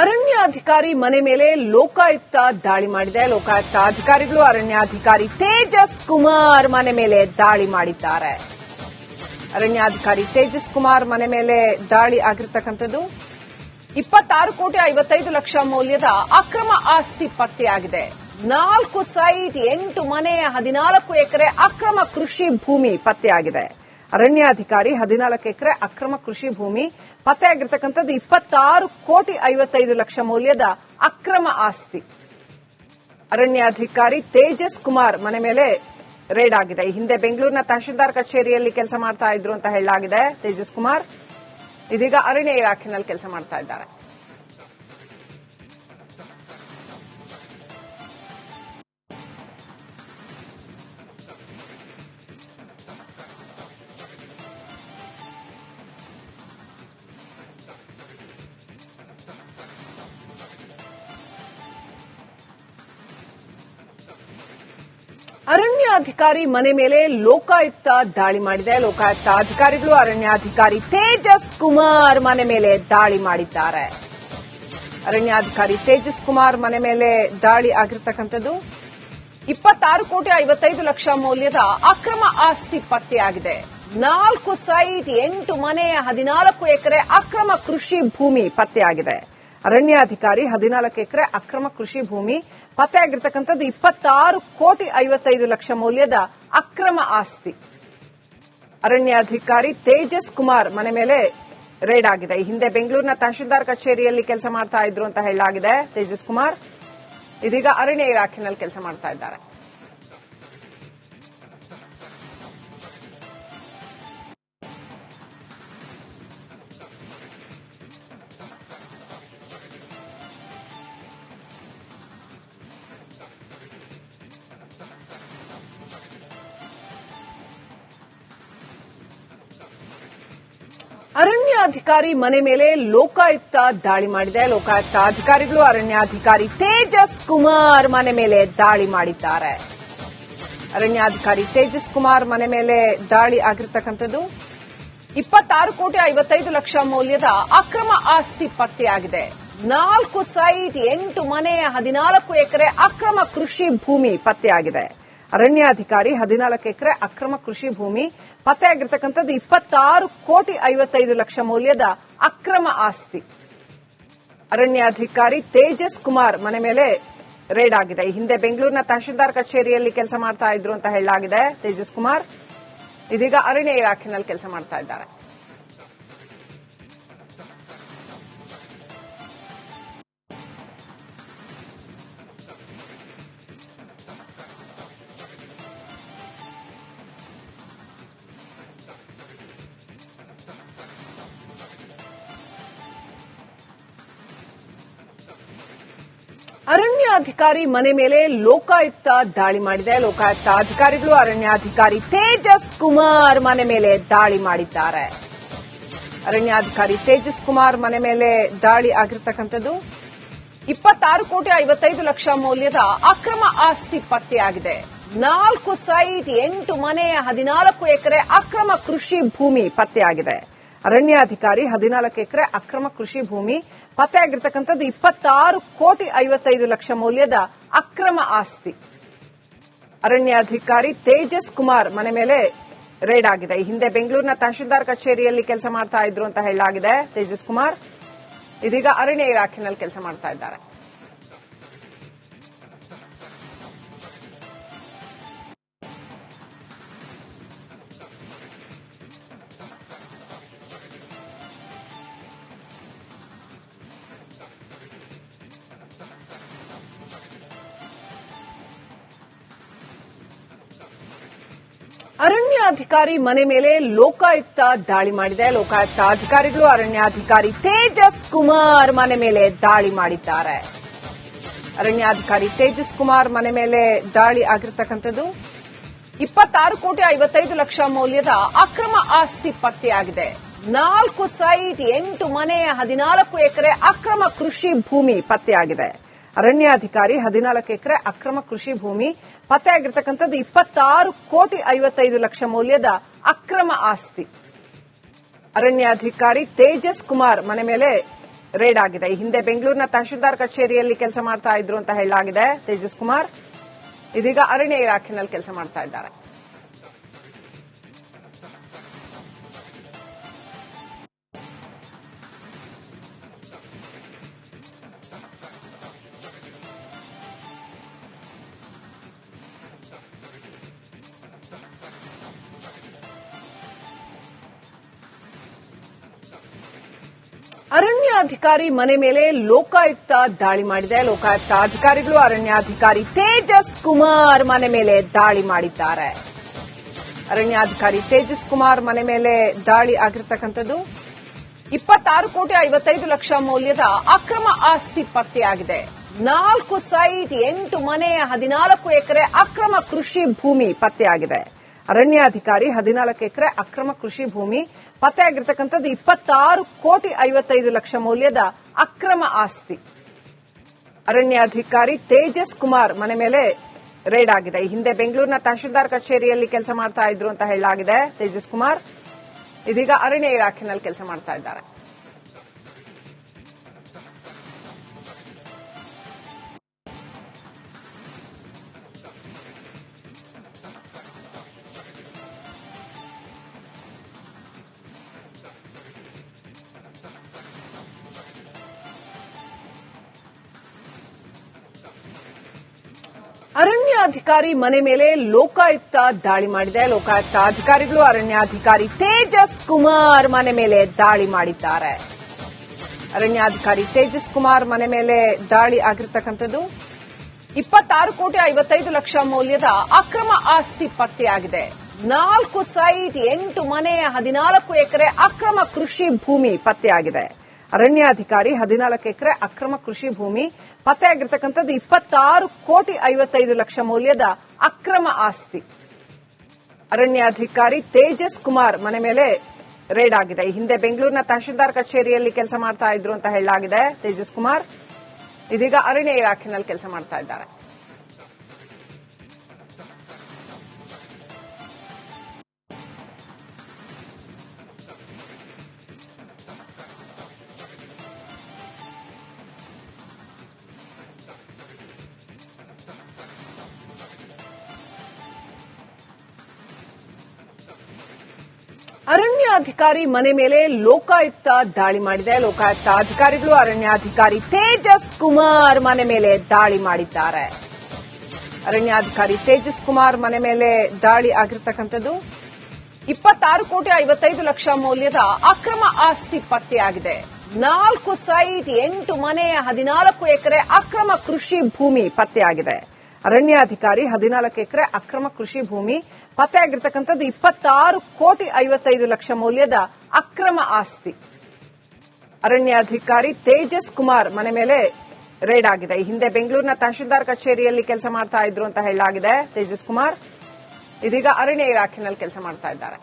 ಅರಣ್ಯಾಧಿಕಾರಿ ಮನೆ ಮೇಲೆ ಲೋಕಾಯುಕ್ತ ದಾಳಿ ಮಾಡಿದೆ. ಲೋಕಾಯುಕ್ತ ಅಧಿಕಾರಿಗಳು ಅರಣ್ಯಾಧಿಕಾರಿ ತೇಜಸ್ ಕುಮಾರ್ ಮನೆ ಮೇಲೆ ದಾಳಿ ಮಾಡಿದ್ದಾರೆ. ಅರಣ್ಯಾಧಿಕಾರಿ ತೇಜಸ್ ಕುಮಾರ್ ಮನೆ ಮೇಲೆ ದಾಳಿ ಆಗಿರ್ತಕ್ಕಂಥದ್ದು. ಇಪ್ಪತ್ತಾರು ಕೋಟಿ ಐವತ್ತೈದು ಲಕ್ಷ ಮೌಲ್ಯದ ಅಕ್ರಮ ಆಸ್ತಿ ಪತ್ತೆಯಾಗಿದೆ. ನಾಲ್ಕು ಸೈಟ್, ಎಂಟು ಮನೆ, ಹದಿನಾಲ್ಕು ಎಕರೆ ಅಕ್ರಮ ಕೃಷಿ ಭೂಮಿ ಪತ್ತೆಯಾಗಿದೆ. ಅರಣ್ಯಾಧಿಕಾರಿ ಹದಿನಾಲ್ಕು ಎಕರೆ ಅಕ್ರಮ ಕೃಷಿ ಭೂಮಿ ಪತ್ತೆಯಾಗಿರ್ತಕ್ಕಂಥದ್ದು ಇಪ್ಪತ್ತಾರು ಕೋಟಿ ಐವತ್ತೈದು ಲಕ್ಷ ಮೌಲ್ಯದ ಅಕ್ರಮ ಆಸ್ತಿ. ಅರಣ್ಯಾಧಿಕಾರಿ ತೇಜಸ್ ಕುಮಾರ್ ಮನೆ ಮೇಲೆ ರೇಡ್ ಆಗಿದೆ. ಹಿಂದೆ ಬೆಂಗಳೂರಿನ ತಹಶೀಲ್ದಾರ್ ಕಚೇರಿಯಲ್ಲಿ ಕೆಲಸ ಮಾಡ್ತಾ ಇದ್ರು ಅಂತ ಹೇಳಲಾಗಿದೆ. ತೇಜಸ್ ಕುಮಾರ್ ಇದೀಗ ಅರಣ್ಯ ಇಲಾಖೆನಲ್ಲಿ ಕೆಲಸ ಮಾಡ್ತಾ ಇದ್ದಾರೆ. ಅರಣ್ಯಾಧಿಕಾರಿ ಮನೆ ಮೇಲೆ ಲೋಕಾಯುಕ್ತ ದಾಳಿ ಮಾಡಿದೆ. ಲೋಕಾಯುಕ್ತ ಅಧಿಕಾರಿಗಳು, ಅರಣ್ಯಾಧಿಕಾರಿ ತೇಜಸ್ ಕುಮಾರ್ ಮನೆ ಮೇಲೆ ದಾಳಿ ಮಾಡಿದ್ದಾರೆ. ಅರಣ್ಯಾಧಿಕಾರಿ ತೇಜಸ್ ಕುಮಾರ್ ಮನೆ ಮೇಲೆ ದಾಳಿ ಆಗಿರ್ತಕ್ಕಂಥದ್ದು. ಇಪ್ಪತ್ತಾರು ಕೋಟಿ ಐವತ್ತೈದು ಲಕ್ಷ ಮೌಲ್ಯದ ಅಕ್ರಮ ಆಸ್ತಿ ಪತ್ತೆಯಾಗಿದೆ. ನಾಲ್ಕು ಸೈಟ್, ಎಂಟು ಮನೆ, ಹದಿನಾಲ್ಕು ಎಕರೆ ಅಕ್ರಮ ಕೃಷಿ ಭೂಮಿ ಪತ್ತೆಯಾಗಿದೆ. ಅರಣ್ಯಾಧಿಕಾರಿ ಹದಿನಾಲ್ಕು ಎಕರೆ ಅಕ್ರಮ ಕೃಷಿ ಭೂಮಿ ಪತ್ತೆಯಾಗಿರ್ತಕ್ಕಂಥದ್ದು ಇಪ್ಪತ್ತಾರು ಕೋಟಿ ಐವತ್ತೈದು ಲಕ್ಷ ಮೌಲ್ಯದ ಅಕ್ರಮ ಆಸ್ತಿ. ಅರಣ್ಯಾಧಿಕಾರಿ ತೇಜಸ್ ಕುಮಾರ್ ಮನೆ ಮೇಲೆ ರೇಡ್ ಆಗಿದೆ. ಈ ಹಿಂದೆ ಬೆಂಗಳೂರಿನ ತಹಶೀಲ್ದಾರ್ ಕಚೇರಿಯಲ್ಲಿ ಕೆಲಸ ಮಾಡ್ತಾ ಇದ್ರು ಅಂತ ಹೇಳಲಾಗಿದೆ. ತೇಜಸ್ ಕುಮಾರ್, ಇದೀಗ ಅರಣ್ಯ ಇಲಾಖೆನಲ್ಲಿ ಕೆಲಸ ಮಾಡ್ತಾ ಇದ್ದಾರೆ. ಅರಣ್ಯಾಧಿಕಾರಿ ಮನೆ ಮೇಲೆ ಲೋಕಾಯುಕ್ತ ದಾಳಿ ಮಾಡಿದೆ. ಲೋಕಾಯುಕ್ತ ಅಧಿಕಾರಿಗಳು ಅರಣ್ಯಾಧಿಕಾರಿ ತೇಜಸ್ ಕುಮಾರ್ ಮನೆ ಮೇಲೆ ದಾಳಿ ಮಾಡಿದ್ದಾರೆ. ಅರಣ್ಯಾಧಿಕಾರಿ ತೇಜಸ್ ಕುಮಾರ್ ಮನೆ ಮೇಲೆ ದಾಳಿ ಆಗಿರ್ತಕ್ಕಂಥದ್ದು. ಇಪ್ಪತ್ತಾರು ಕೋಟಿ ಐವತ್ತೈದು ಲಕ್ಷ ಮೌಲ್ಯದ ಅಕ್ರಮ ಆಸ್ತಿ ಪತ್ತೆಯಾಗಿದೆ. ನಾಲ್ಕು ಸೈಟ್, ಎಂಟು ಮನೆ, ಹದಿನಾಲ್ಕು ಎಕರೆ ಅಕ್ರಮ ಕೃಷಿ ಭೂಮಿ ಪತ್ತೆಯಾಗಿದೆ. ಅರಣ್ಯಾಧಿಕಾರಿ ಹದಿನಾಲ್ಕು ಎಕರೆ ಅಕ್ರಮ ಕೃಷಿ ಭೂಮಿ ಪತ್ತೆಯಾಗಿರ್ತಕ್ಕಂಥದ್ದು ಇಪ್ಪತ್ತಾರು ಕೋಟಿ ಐವತ್ತೈದು ಲಕ್ಷ ಮೌಲ್ಯದ ಅಕ್ರಮ ಆಸ್ತಿ. ಅರಣ್ಯಾಧಿಕಾರಿ ತೇಜಸ್ ಕುಮಾರ್ ಮನೆ ಮೇಲೆ ರೇಡ್ ಆಗಿದೆ. ಹಿಂದೆ ಬೆಂಗಳೂರಿನ ತಹಶೀಲ್ದಾರ್ ಕಚೇರಿಯಲ್ಲಿ ಕೆಲಸ ಮಾಡ್ತಾ ಇದ್ರು ಅಂತ ಹೇಳಲಾಗಿದೆ. ತೇಜಸ್ ಕುಮಾರ್ ಇದೀಗ ಅರಣ್ಯ ಇಲಾಖೆನಲ್ಲಿ ಕೆಲಸ ಮಾಡ್ತಾ ಇದ್ದಾರೆ. ಅರಣ್ಯಾಧಿಕಾರಿ ಮನೆ ಮೇಲೆ ಲೋಕಾಯುಕ್ತ ದಾಳಿ ಮಾಡಿದೆ. ಲೋಕಾಯುಕ್ತ ಅಧಿಕಾರಿಗಳು, ಅರಣ್ಯಾಧಿಕಾರಿ ತೇಜಸ್ ಕುಮಾರ್ ಮನೆ ಮೇಲೆ ದಾಳಿ ಮಾಡಿದ್ದಾರೆ. ಅರಣ್ಯಾಧಿಕಾರಿ ತೇಜಸ್ ಕುಮಾರ್ ಮನೆ ಮೇಲೆ ದಾಳಿ ಆಗಿರ್ತಕ್ಕಂಥದ್ದು. ಇಪ್ಪತ್ತಾರು ಕೋಟಿ ಐವತ್ತೈದು ಲಕ್ಷ ಮೌಲ್ಯದ ಅಕ್ರಮ ಆಸ್ತಿ ಪತ್ತೆಯಾಗಿದೆ. ನಾಲ್ಕು ಸೈಟ್, ಎಂಟು ಮನೆ, ಹದಿನಾಲ್ಕು ಎಕರೆ ಅಕ್ರಮ ಕೃಷಿ ಭೂಮಿ ಪತ್ತೆಯಾಗಿದೆ. ಅರಣ್ಯಾಧಿಕಾರಿ ಹದಿನಾಲ್ಕು ಎಕರೆ ಅಕ್ರಮ ಕೃಷಿ ಭೂಮಿ ಪತ್ತೆಯಾಗಿರ್ತಕ್ಕಂಥದ್ದು ಇಪ್ಪತ್ತಾರು ಕೋಟಿ ಐವತ್ತೈದು ಲಕ್ಷ ಮೌಲ್ಯದ ಅಕ್ರಮ ಆಸ್ತಿ. ಅರಣ್ಯಾಧಿಕಾರಿ ತೇಜಸ್ ಕುಮಾರ್ ಮನೆ ಮೇಲೆ ರೇಡ್ ಆಗಿದೆ. ಈ ಹಿಂದೆ ಬೆಂಗಳೂರಿನ ತಹಶೀಲ್ದಾರ್ ಕಚೇರಿಯಲ್ಲಿ ಕೆಲಸ ಮಾಡ್ತಾ ಇದ್ರು ಅಂತ ಹೇಳಲಾಗಿದೆ. ತೇಜಸ್ ಕುಮಾರ್, ಇದೀಗ ಅರಣ್ಯ ಇಲಾಖೆನಲ್ಲಿ ಕೆಲಸ ಮಾಡ್ತಾ ಇದ್ದಾರೆ. ಅರಣ್ಯಾಧಿಕಾರಿ ಮನೆ ಮೇಲೆ ಲೋಕಾಯುಕ್ತ ದಾಳಿ ಮಾಡಿದೆ. ಲೋಕಾಯುಕ್ತ ಅಧಿಕಾರಿಗಳು ಅರಣ್ಯಾಧಿಕಾರಿ ತೇಜಸ್ ಕುಮಾರ್ ಮನೆ ಮೇಲೆ ದಾಳಿ ಮಾಡಿದ್ದಾರೆ. ಅರಣ್ಯಾಧಿಕಾರಿ ತೇಜಸ್ ಕುಮಾರ್ ಮನೆ ಮೇಲೆ ದಾಳಿ ಆಗಿರ್ತಕ್ಕಂಥದ್ದು. ಇಪ್ಪತ್ತಾರು ಕೋಟಿ ಐವತ್ತೈದು ಲಕ್ಷ ಮೌಲ್ಯದ ಅಕ್ರಮ ಆಸ್ತಿ ಪತ್ತೆಯಾಗಿದೆ. ನಾಲ್ಕು ಸೈಟ್, ಎಂಟು ಮನೆ, ಹದಿನಾಲ್ಕು ಎಕರೆ ಅಕ್ರಮ ಕೃಷಿ ಭೂಮಿ ಪತ್ತೆಯಾಗಿದೆ. ಅರಣ್ಯಾಧಿಕಾರಿ ಹದಿನಾಲ್ಕು ಎಕರೆ ಅಕ್ರಮ ಕೃಷಿ ಭೂಮಿ ಪತ್ತೆಯಾಗಿರ್ತಕ್ಕಂಥದ್ದು ಇಪ್ಪತ್ತಾರು ಕೋಟಿ ಐವತ್ತೈದು ಲಕ್ಷ ಮೌಲ್ಯದ ಅಕ್ರಮ ಆಸ್ತಿ. ಅರಣ್ಯಾಧಿಕಾರಿ ತೇಜಸ್ ಕುಮಾರ್ ಮನೆ ಮೇಲೆ ರೇಡ್ ಆಗಿದೆ. ಈ ಹಿಂದೆ ಬೆಂಗಳೂರಿನ ತಹಶೀಲ್ದಾರ್ ಕಚೇರಿಯಲ್ಲಿ ಕೆಲಸ ಮಾಡ್ತಾ ಇದ್ರು ಅಂತ ಹೇಳಲಾಗಿದೆ. ತೇಜಸ್ ಕುಮಾರ್, ಇದೀಗ ಅರಣ್ಯ ಇಲಾಖೆನಲ್ಲಿ ಕೆಲಸ ಮಾಡ್ತಾ ಇದ್ದಾರೆ. ಅರಣ್ಯಾಧಿಕಾರಿ ಮನೆ ಮೇಲೆ ಲೋಕಾಯುಕ್ತ ದಾಳಿ ಮಾಡಿದೆ. ಲೋಕಾಯುಕ್ತ ಅಧಿಕಾರಿಗಳು, ಅರಣ್ಯಾಧಿಕಾರಿ ತೇಜಸ್ ಕುಮಾರ್ ಮನೆ ಮೇಲೆ ದಾಳಿ ಮಾಡಿದ್ದಾರೆ. ಅರಣ್ಯಾಧಿಕಾರಿ ತೇಜಸ್ ಕುಮಾರ್ ಮನೆ ಮೇಲೆ ದಾಳಿ ಆಗಿರ್ತಕ್ಕಂಥದ್ದು. ಇಪ್ಪತ್ತಾರು ಕೋಟಿ ಐವತ್ತೈದು ಲಕ್ಷ ಮೌಲ್ಯದ ಅಕ್ರಮ ಆಸ್ತಿ ಪತ್ತೆಯಾಗಿದೆ. ನಾಲ್ಕು ಸೈಟ್, ಎಂಟು ಮನೆ, ಹದಿನಾಲ್ಕು ಎಕರೆ ಅಕ್ರಮ ಕೃಷಿ ಭೂಮಿ ಪತ್ತೆಯಾಗಿದೆ. ಅರಣ್ಯಾಧಿಕಾರಿ ಹದಿನಾಲ್ಕು ಎಕರೆ ಅಕ್ರಮ ಕೃಷಿ ಭೂಮಿ ಪತ್ತೆಯಾಗಿರ್ತಕ್ಕಂಥದ್ದು ಇಪ್ಪತ್ತಾರು ಕೋಟಿ ಐವತ್ತೈದು ಲಕ್ಷ ಮೌಲ್ಯದ ಅಕ್ರಮ ಆಸ್ತಿ. ಅರಣ್ಯಾಧಿಕಾರಿ ತೇಜಸ್ ಕುಮಾರ್ ಮನೆ ಮೇಲೆ ರೇಡ್ ಆಗಿದೆ. ಹಿಂದೆ ಬೆಂಗಳೂರಿನ ತಹಶೀಲ್ದಾರ್ ಕಚೇರಿಯಲ್ಲಿ ಕೆಲಸ ಮಾಡ್ತಾ ಇದ್ರು ಅಂತ ಹೇಳಲಾಗಿದೆ. ತೇಜಸ್ ಕುಮಾರ್ ಇದೀಗ ಅರಣ್ಯ ಇಲಾಖೆನಲ್ಲಿ ಕೆಲಸ ಮಾಡ್ತಾ ಇದ್ದಾರೆ. ಅರಣ್ಯಾಧಿಕಾರಿ ಮನೆ ಮೇಲೆ ಲೋಕಾಯುಕ್ತ ದಾಳಿ ಮಾಡಿದೆ. ಲೋಕಾಯುಕ್ತ ಅಧಿಕಾರಿಗಳು ಅರಣ್ಯಾಧಿಕಾರಿ ತೇಜಸ್ ಕುಮಾರ್ ಮನೆ ಮೇಲೆ ದಾಳಿ ಮಾಡಿದ್ದಾರೆ. ಅರಣ್ಯಾಧಿಕಾರಿ ತೇಜಸ್ ಕುಮಾರ್ ಮನೆ ಮೇಲೆ ದಾಳಿ ಆಗಿರ್ತಕ್ಕಂಥದ್ದು. ಇಪ್ಪತ್ತಾರು ಕೋಟಿ ಐವತ್ತೈದು ಲಕ್ಷ ಮೌಲ್ಯದ ಅಕ್ರಮ ಆಸ್ತಿ ಪತ್ತೆಯಾಗಿದೆ. ನಾಲ್ಕು ಸೈಟ್, ಎಂಟು ಮನೆ, ಹದಿನಾಲ್ಕು ಎಕರೆ ಅಕ್ರಮ ಕೃಷಿ ಭೂಮಿ ಪತ್ತೆಯಾಗಿದೆ. ಅರಣ್ಯಾಧಿಕಾರಿ ಹದಿನಾಲ್ಕು ಎಕರೆ ಅಕ್ರಮ ಕೃಷಿ ಭೂಮಿ ಪತ್ತೆಯಾಗಿರ್ತಕ್ಕಂಥದ್ದು ಇಪ್ಪತ್ತಾರು ಕೋಟಿ ಐವತ್ತೈದು ಲಕ್ಷ ಮೌಲ್ಯದ ಅಕ್ರಮ ಆಸ್ತಿ. ಅರಣ್ಯಾಧಿಕಾರಿ ತೇಜಸ್ ಕುಮಾರ್ ಮನೆ ಮೇಲೆ ರೇಡ್ ಆಗಿದೆ. ಹಿಂದೆ ಬೆಂಗಳೂರಿನ ತಹಶೀಲ್ದಾರ್ ಕಚೇರಿಯಲ್ಲಿ ಕೆಲಸ ಮಾಡ್ತಾ ಇದ್ರು ಅಂತ ಹೇಳಲಾಗಿದೆ. ತೇಜಸ್ ಕುಮಾರ್ ಇದೀಗ ಅರಣ್ಯ ಇಲಾಖೆನಲ್ಲಿ ಕೆಲಸ ಮಾಡ್ತಾ ಇದ್ದಾರೆ. ಅರಣ್ಯಾಧಿಕಾರಿ ಮನೆ ಮೇಲೆ ಲೋಕಾಯುಕ್ತ ದಾಳಿ ಮಾಡಿದೆ. ಲೋಕಾಯುಕ್ತ ಅಧಿಕಾರಿಗಳು, ಅರಣ್ಯಾಧಿಕಾರಿ ತೇಜಸ್ ಕುಮಾರ್ ಮನೆ ಮೇಲೆ ದಾಳಿ ಮಾಡಿದ್ದಾರೆ. ಅರಣ್ಯಾಧಿಕಾರಿ ತೇಜಸ್ ಕುಮಾರ್ ಮನೆ ಮೇಲೆ ದಾಳಿ ಆಗಿರ್ತಕ್ಕಂಥದ್ದು. ಇಪ್ಪತ್ತಾರು ಕೋಟಿ ಐವತ್ತೈದು ಲಕ್ಷ ಮೌಲ್ಯದ ಅಕ್ರಮ ಆಸ್ತಿ ಪತ್ತೆಯಾಗಿದೆ. ನಾಲ್ಕು ಸೈಟ್, ಎಂಟು ಮನೆ, ಹದಿನಾಲ್ಕು ಎಕರೆ ಅಕ್ರಮ ಕೃಷಿ ಭೂಮಿ ಪತ್ತೆಯಾಗಿದೆ. ಅರಣ್ಯಾಧಿಕಾರಿ ಹದಿನಾಲ್ಕು ಎಕರೆ ಅಕ್ರಮ ಕೃಷಿ ಭೂಮಿ ಪತ್ತೆಯಾಗಿರ್ತಕ್ಕಂಥದ್ದು ಇಪ್ಪತ್ತಾರು ಕೋಟಿ ಐವತ್ತೈದು ಲಕ್ಷ ಮೌಲ್ಯದ ಅಕ್ರಮ ಆಸ್ತಿ. ಅರಣ್ಯಾಧಿಕಾರಿ ತೇಜಸ್ ಕುಮಾರ್ ಮನೆ ಮೇಲೆ ರೇಡ್ ಆಗಿದೆ. ಈ ಹಿಂದೆ ಬೆಂಗಳೂರಿನ ತಹಶೀಲ್ದಾರ್ ಕಚೇರಿಯಲ್ಲಿ ಕೆಲಸ ಮಾಡ್ತಾ ಇದ್ರು ಅಂತ ಹೇಳಲಾಗಿದೆ. ತೇಜಸ್ ಕುಮಾರ್, ಇದೀಗ ಅರಣ್ಯ ಇಲಾಖೆನಲ್ಲಿ ಕೆಲಸ ಮಾಡ್ತಾ ಇದ್ದಾರೆ.